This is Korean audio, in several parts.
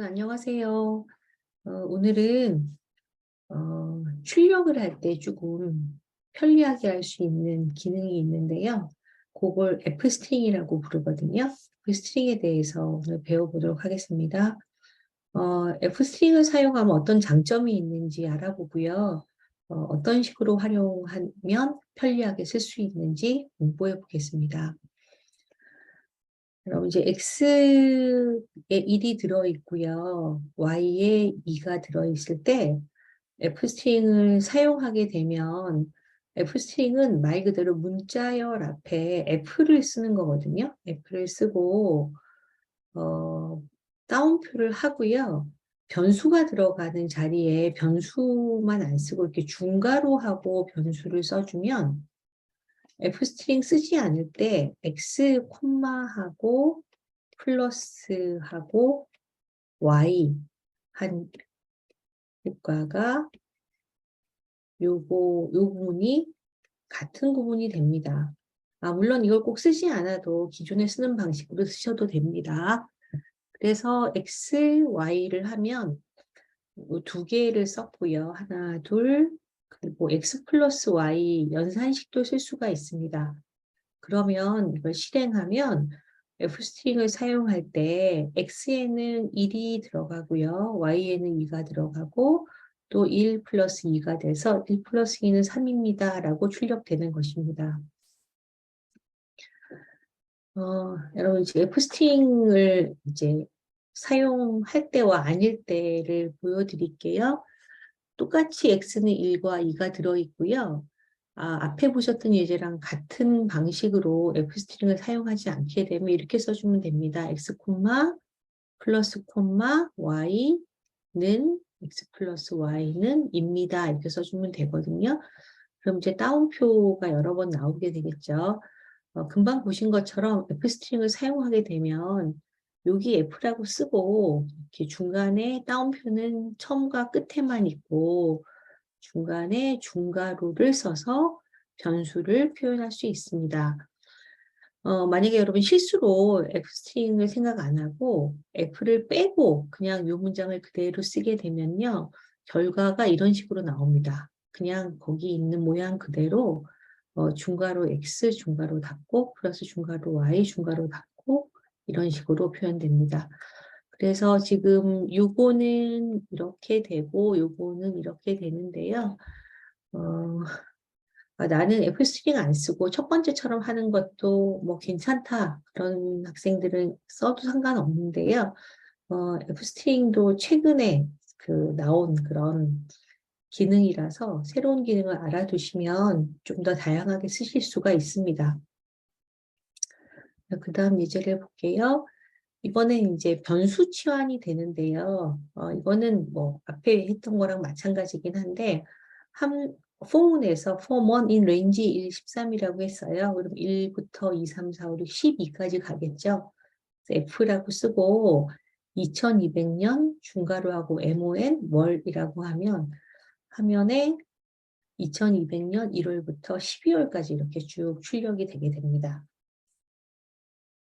여러분 안녕하세요. 어, 오늘은 어, 출력을 할 때 조금 편리하게 할 수 있는 기능이 있는데요. 그걸 F스트링이라고 부르거든요. F스트링에 대해서 오늘 배워보도록 하겠습니다. 어, F스트링을 사용하면 어떤 장점이 있는지 알아보고요. 어, 떤 식으로 활용하면 편리하게 쓸 수 있는지 공부해 보겠습니다. 그럼 이제 X에 1이 들어있고요. Y에 2가 들어있을 때 F스트링을 사용하게 되면 F스트링은 말 그대로 문자열 앞에 F를 쓰는 거거든요. F를 쓰고 어, 따옴표를 하고요. 변수가 들어가는 자리에 변수만 안 쓰고 이렇게 중괄호 하고 변수를 써주면 F스트링 쓰지 않을 때 X 콤마하고 플러스하고 Y 한 효과가 요거 요 부분이 같은 구분이 됩니다. 아, 물론 이걸 꼭 쓰지 않아도 기존에 쓰는 방식으로 쓰셔도 됩니다. 그래서 X, Y를 하면 두 개를 썼고요. 하나, 둘, 그리고 x 플러스 y 연산식도 쓸 수가 있습니다. 그러면 이걸 실행하면 f스트링을 사용할 때 x에는 1이 들어가고요. y에는 2가 들어가고 또 1 플러스 2가 돼서 1 플러스 2는 3입니다. 라고 출력되는 것입니다. 어, 여러분 이제 f스트링을 이제 사용할 때와 아닐 때를 보여드릴게요. 똑같이 x는 1과 2가 들어있고요. 아, 앞에 보셨던 예제랑 같은 방식으로 f스트링을 사용하지 않게 되면 이렇게 써주면 됩니다. x, 플러스 콤마 y는 x 플러스 y는 입니다. 이렇게 써주면 되거든요. 그럼 이제 따옴표가 여러 번 나오게 되겠죠. 어, 금방 보신 것처럼 f스트링을 사용하게 되면 여기 F라고 쓰고 이렇게 중간에 따옴표는 처음과 끝에만 있고 중간에 중괄호를 써서 변수를 표현할 수 있습니다. 어, 만약에 여러분 실수로 F스트링을 생각 안 하고 F를 빼고 그냥 이 문장을 그대로 쓰게 되면요. 결과가 이런 식으로 나옵니다. 그냥 거기 있는 모양 그대로 어, 중괄호 X, 중괄호 닫고 플러스 중괄호 Y, 중괄호 닫고 이런 식으로 표현됩니다. 그래서 지금 요거는 이렇게 되고 요거는 이렇게 되는데요. 어, 아, 나는 F3가 안 쓰고 첫 번째처럼 하는 것도 뭐 괜찮다. 그런 학생들은 써도 상관없는데요. 어, F스트링도 최근에 그 나온 그런 기능이라서 새로운 기능을 알아두시면 좀 더 다양하게 쓰실 수가 있습니다. 그 다음 예제를 볼게요. 이번엔 이제 변수 치환이 되는데요. 어, 이거는 뭐 앞에 했던 거랑 마찬가지긴 한데 한 포문에서 form 1 in range 1, 13이라고 했어요. 그럼 1부터 2, 3, 4, 5, 6, 12까지 가겠죠. F라고 쓰고 2200년 중괄호 하고 MON 월이라고 하면 화면에 2200년 1월부터 12월까지 이렇게 쭉 출력이 되게 됩니다.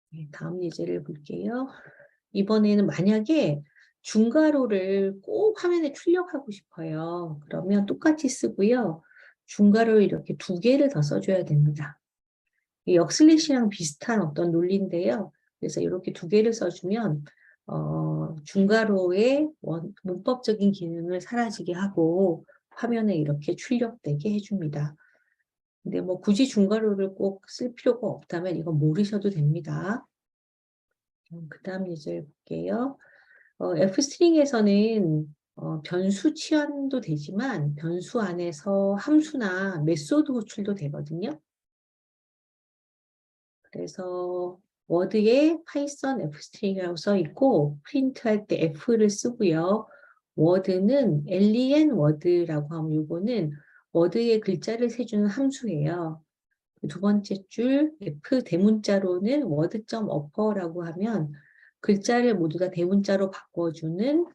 네, 다음 예제를 볼게요. 이번에는 만약에 중괄호를 꼭 화면에 출력하고 싶어요. 그러면 똑같이 쓰고요. 중괄호 이렇게 두 개를 더 써줘야 됩니다. 역슬래시랑 비슷한 어떤 논리인데요. 그래서 이렇게 두 개를 써주면 어, 중괄호의 원, 문법적인 기능을 사라지게 하고 화면에 이렇게 출력되게 해줍니다. 근데 뭐 굳이 중괄호를 꼭 쓸 필요가 없다면 이건 모르셔도 됩니다. 그 다음 예제를 볼게요. 어, F스트링에서는 어, 변수 치환도 되지만 변수 안에서 함수나 메소드 호출도 되거든요. 그래서 워드에 파이썬 F스트링이라고 써 있고 프린트할 때 F를 쓰고요. 워드는 len 워드라고 하면 이거는 워드의 글자를 세주는 함수예요. 두 번째 줄 F 대문자로는 word.upper라고 하면 글자를 모두 다 대문자로 바꿔주는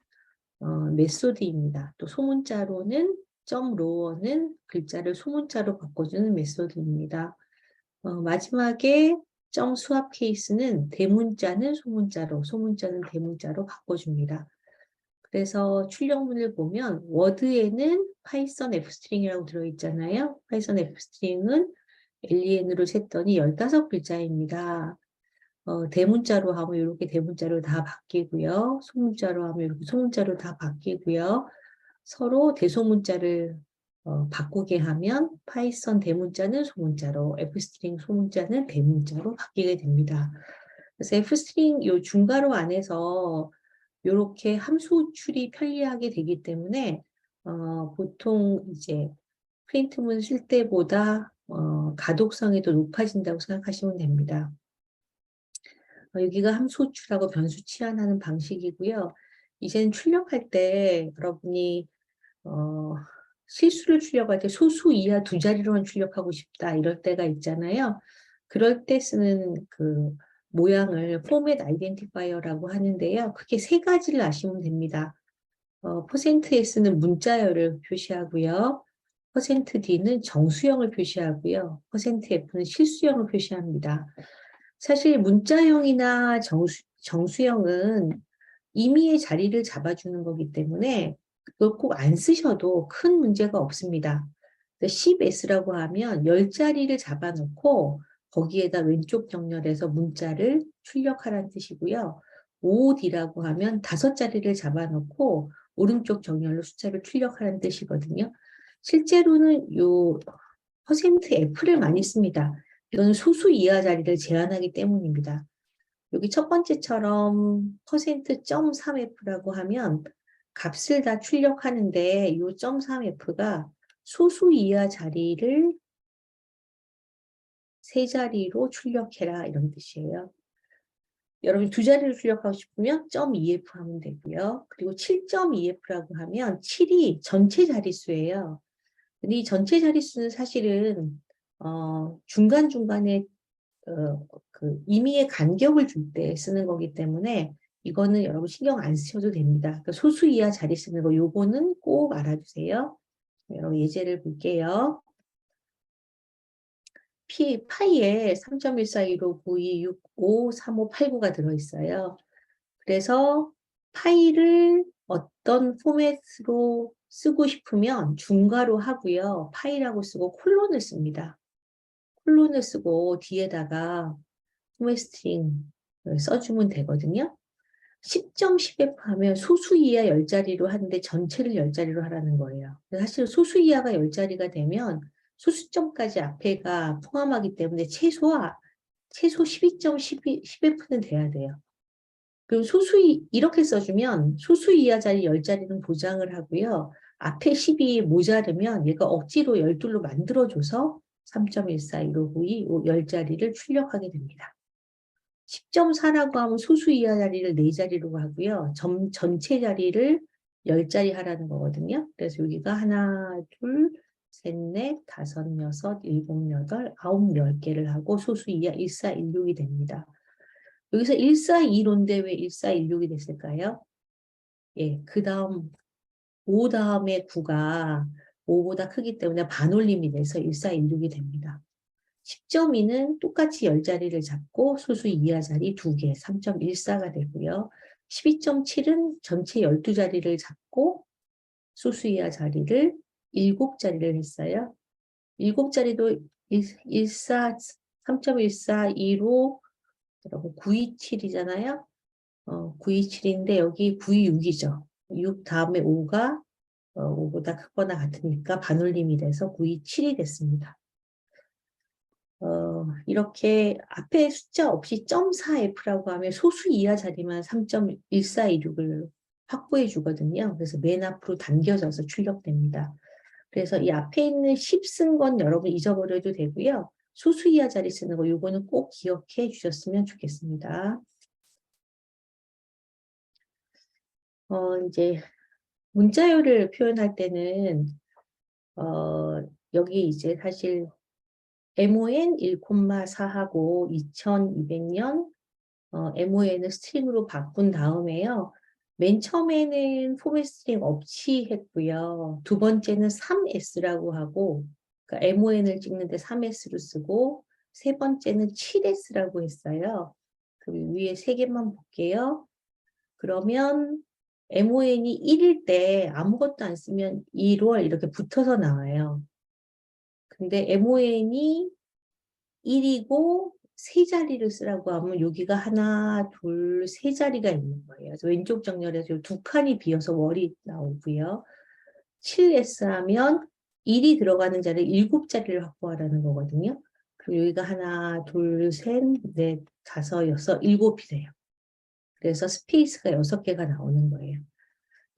어, 메소드입니다. 또 소문자로는 점 로어는 글자를 소문자로 바꿔주는 메소드입니다. 어, 마지막에 점 수합 케이스는 대문자는 소문자로, 소문자는 대문자로 바꿔줍니다. 그래서 출력문을 보면 워드에는 파이썬 F스트링이라고 들어있잖아요. 파이썬 F스트링은 len으로 셌더니 15글자입니다. 어, 대문자로 하면 이렇게 대문자로 다 바뀌고요. 소문자로 하면 이렇게 소문자로 다 바뀌고요. 서로 대소문자를 어, 바꾸게 하면 파이썬 대문자는 소문자로, F스트링 소문자는 대문자로 바뀌게 됩니다. 그래서 F스트링 요 중괄호 안에서 이렇게 함수 호출이 편리하게 되기 때문에 어, 보통 이제 프린트문 쓸 때보다 어, 가독성이 더 높아진다고 생각하시면 됩니다. 어, 여기가 함수 호출하고 변수 치환하는 방식이고요. 이제는 출력할 때 여러분이 어, 실수를 출력할 때 소수 이하 두 자리로만 출력하고 싶다 이럴 때가 있잖아요. 그럴 때 쓰는 그 모양을 포맷 아이덴티파이어라고 하는데요. 크게 세 가지를 아시면 됩니다. 어, %s는 문자열을 표시하고요. %d는 정수형을 표시하고요. %f는 실수형을 표시합니다. 사실 문자형이나 정수, 정수형은 임의의 자리를 잡아주는 거기 때문에 그걸 꼭 안 쓰셔도 큰 문제가 없습니다. 10s라고 하면 10자리를 잡아놓고 거기에다 왼쪽 정렬해서 문자를 출력하라는 뜻이고요. 5D라고 하면 다섯 자리를 잡아놓고 오른쪽 정렬로 숫자를 출력하라는 뜻이거든요. 실제로는 요 %F를 많이 씁니다. 이건 소수 이하 자리를 제한하기 때문입니다. 여기 첫 번째처럼 %.3F라고 하면 값을 다 출력하는데 이 .3F가 소수 이하 자리를 세 자리로 출력해라 이런 뜻이에요. 여러분 두 자리를 출력하고 싶으면 .2f 하면 되고요. 그리고 7.2f라고 하면 7이 전체 자릿수예요. 근데 이 전체 자릿수는 사실은 어, 중간중간에 어, 그 임의의 간격을 줄 때 쓰는 거기 때문에 이거는 여러분 신경 안 쓰셔도 됩니다. 그러니까 소수 이하 자리 쓰는 거 요거는 꼭 알아주세요. 여러분 예제를 볼게요. 피, 파이에 3.141592653589가 들어있어요. 그래서 파이를 어떤 포맷으로 쓰고 싶으면 중괄호 하고요. 파이라고 쓰고 콜론을 씁니다. 콜론을 쓰고 뒤에다가 포맷 스트링을 써주면 되거든요. 10.10F 하면 소수 이하 10자리로 하는데 전체를 10자리로 하라는 거예요. 사실 소수 이하가 10자리가 되면 소수점까지 앞에가 포함하기 때문에 최소와 최소 12.10F는 돼야 돼요. 그리고 소수 이렇게 써주면 소수 이하 자리 10자리는 보장을 하고요. 앞에 10이 모자르면 얘가 억지로 12로 만들어줘서 3.141592 10자리를 출력하게 됩니다. 10.4라고 하면 소수 이하 자리를 4자리로 하고요. 점, 전체 자리를 10자리 하라는 거거든요. 그래서 여기가 하나, 둘, 셋, 넷, 다섯, 여섯, 일곱, 여덟, 아홉, 열 개를 하고 소수 이하 1416이 됩니다. 여기서 1415인데 왜 1416이 됐을까요? 예, 그 다음 5 다음에 9가 5보다 크기 때문에 반올림이 돼서 1416이 됩니다. 10.2는 똑같이 10자리를 잡고 소수 이하 자리 2개, 3.14가 되고요. 12.7은 전체 12자리를 잡고 소수 이하 자리를 7자리를 했어요. 7자리도 14, 3.14, 2로 927이잖아요. 어, 927인데 여기 926이죠. 6 다음에 5가 어, 5보다 크거나 같으니까 반올림이 돼서 927이 됐습니다. 어, 이렇게 앞에 숫자 없이 .4F라고 하면 소수 이하 자리만 3.1426을 확보해 주거든요. 그래서 맨 앞으로 당겨져서 출력됩니다. 그래서 이 앞에 있는 10 쓴 건 여러분 잊어버려도 되고요. 소수 이하 자리 쓰는 거 요거는 꼭 기억해 주셨으면 좋겠습니다. 어, 이제 문자열을 표현할 때는 어, 여기 이제 사실 MON 1,4하고 2200년 어, MON을 스트링으로 바꾼 다음에요. 맨 처음에는 포맷 스트링 없이 했고요. 두 번째는 3S라고 하고 그러니까 MON을 찍는데 3S로 쓰고 세 번째는 7S라고 했어요. 그 위에 세 개만 볼게요. 그러면 MON이 1일 때 아무것도 안 쓰면 1월 이렇게 붙어서 나와요. 근데 MON이 1이고 세 자리를 쓰라고 하면 여기가 하나, 둘, 세 자리가 있는 거예요. 왼쪽 정렬에서 두 칸이 비어서 월이 나오고요. 7S 하면 1이 들어가는 자리를 7자리를 확보하라는 거거든요. 그리고 여기가 하나, 둘, 셋, 넷, 다섯, 여섯, 일곱이 돼요. 그래서 스페이스가 여섯 개가 나오는 거예요.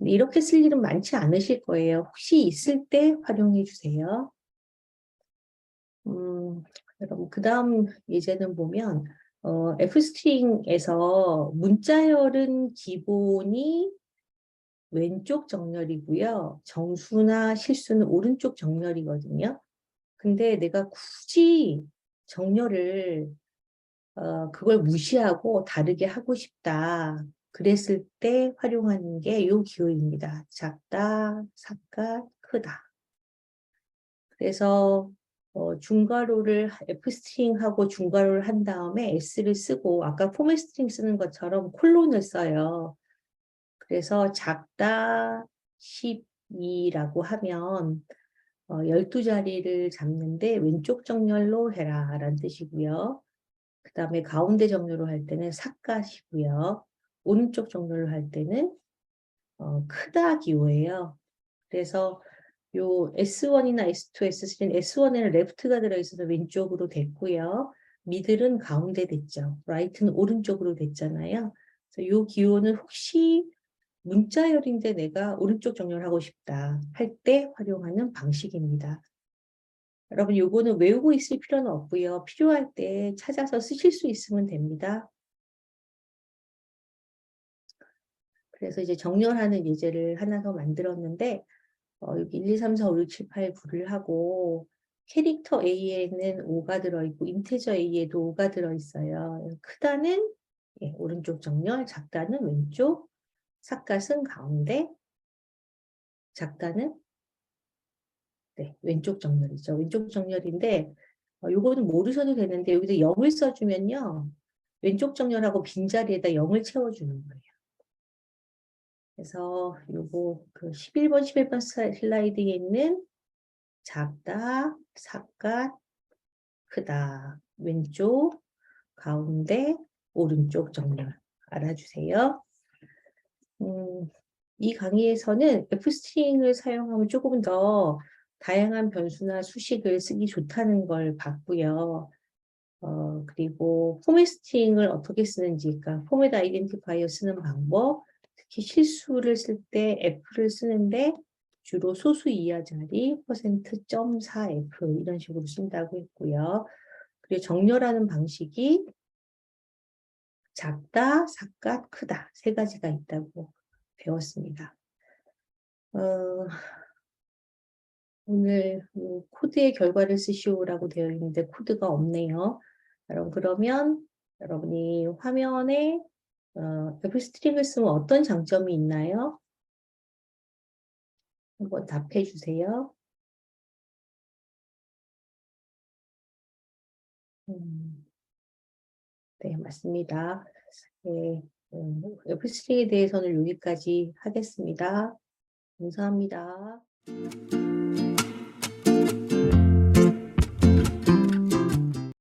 이렇게 쓸 일은 많지 않으실 거예요. 혹시 있을 때 활용해 주세요. 음, 여러분, 그 다음 예제는 보면, 어, F스트링에서 문자열은 기본이 왼쪽 정렬이고요. 정수나 실수는 오른쪽 정렬이거든요. 근데 내가 굳이 정렬을 어, 그걸 무시하고 다르게 하고 싶다. 그랬을 때 활용하는 게 이 기호입니다. 작다, 삭가, 크다. 그래서 어, 중괄호를 F스트링하고 중괄호를 한 다음에 S를 쓰고 아까 포맷 스트링 쓰는 것처럼 콜론을 써요. 그래서 작다 12라고 하면 어, 12자리를 잡는데 왼쪽 정렬로 해라 라는 뜻이고요. 그 다음에 가운데 정렬로 할 때는 삭갓이고요. 오른쪽 정렬로 할 때는 어, 크다 기호예요. 그래서 요 S1이나 S2, S3는 S1에는 레프트가 들어있어서 왼쪽으로 됐고요. 미들은 가운데 됐죠. 라이트는 오른쪽으로 됐잖아요. 그래서 요 기호는 혹시 문자열인데 내가 오른쪽 정렬 하고 싶다 할 때 활용하는 방식입니다. 여러분 요거는 외우고 있을 필요는 없고요. 필요할 때 찾아서 쓰실 수 있으면 됩니다. 그래서 이제 정렬하는 예제를 하나 더 만들었는데 어, 여기 1, 2, 3, 4, 5, 6, 7, 8, 9를 하고 캐릭터 A에는 5가 들어있고 인테저 A에도 5가 들어있어요. 크다는 예, 오른쪽 정렬, 작다는 왼쪽, 삭갓은 가운데, 작다는 네, 왼쪽 정렬이죠. 왼쪽 정렬인데 어, 요거는 모르셔도 되는데 여기서 0을 써주면요. 왼쪽 정렬하고 빈자리에다 0을 채워주는 거예요. 그래서 요거 그 11번, 11번 슬라이드에 있는 작다, 삭갓, 크다. 왼쪽, 가운데, 오른쪽 정렬 알아주세요. 음, 이 강의에서는 F스트링을 사용하면 조금 더 다양한 변수나 수식을 쓰기 좋다는 걸 봤고요. 어, 그리고 포맷 스트링을 어떻게 쓰는지, 그러니까 포맷 아이덴티파이어 쓰는 방법, 실수를 쓸 때 F를 쓰는데 주로 소수 이하 자리 %.4F 이런 식으로 쓴다고 했고요. 그리고 정렬하는 방식이 작다, 삭갓, 크다 세 가지가 있다고 배웠습니다. 어, 오늘 뭐 코드의 결과를 쓰시오라고 되어 있는데 코드가 없네요. 여러분 그러면 여러분이 화면에 어, F 스트링을 쓰면 어떤 장점이 있나요? 한번 답해 주세요. 음, 네, 맞습니다. 네, 음, F3에 대해서는 여기까지 하겠습니다. 감사합니다.